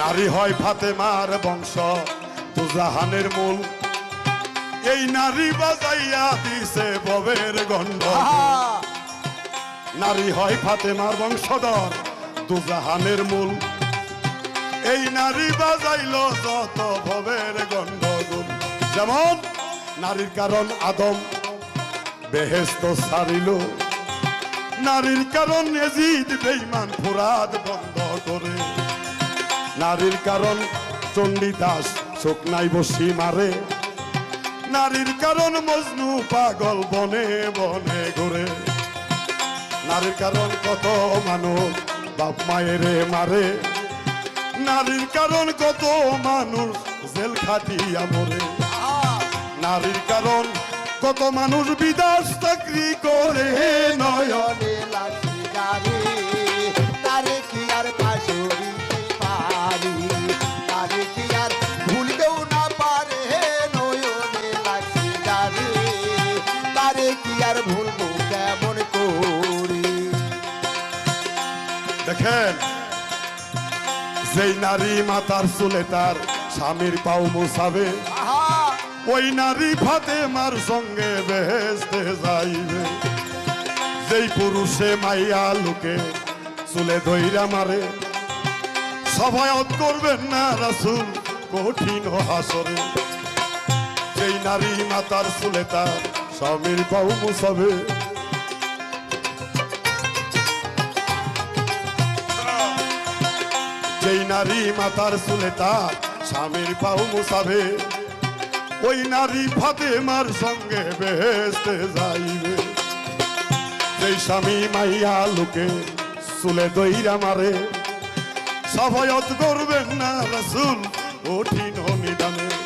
নারী হয় ফাতেমার বংশ দুজাহানের মূল। এই নারী বাজাইয়া দিছে ববের গন্ধ নারী হয় ফাতেমার বংশধর দুজাহানের মূল। এই নারী বাজাইল যত ভবের গণ্ডগোল। যেমন নারীর কারণ আদম বেহেস্ত সারিল নারীর কারণ এজিদ বেইমান ফুরাদ বন্ধ করে। নারীর কারণ চণ্ডীদাস চোখ নাই বসি মারে। নারীর কারণ মজনু পাগল বনে বনে ঘুরে। নারীর কারণ কত মানুষ বাপ মায়েরে মারে। নারীর কারণ কত মানুষ জেল খাটিয়া মরে। নারীর কারণ কত মানুষ বিদাস চাকরি করে নয় নয়নে লাঠি গাড়ি। তারে কি আর পাশরি পারি। তারে কি আর ভুলতেও না পারে নয়নে লাঠি গাড়ি। তারে কি আর ভুলবো কেমন করি? দেখেন যেই নারী মাতার চুলে তার স্বামীর পাও মুসাবে ওই নারী ফাতেমার সঙ্গে বেহেস্তে যাইবে। যেই পুরুষে মাইয়া লোকে চুলে ধইরা মারে সবায়ত করবেন না রাসুল, কঠিন হাসরে। যেই নারী মাতার চুলে তার স্বামীর পাও মুসাবে। যেই নারী মাতার চুলে তার স্বামীর পাও মুসাবে। ওই নারী ফাতেমার সঙ্গে বেহেস্তে যাইবে। যেই স্বামী মাইয়া লোকে চুলে দইরা মারে। সভয়ত করবেন না রসুল কঠিন নিদানে।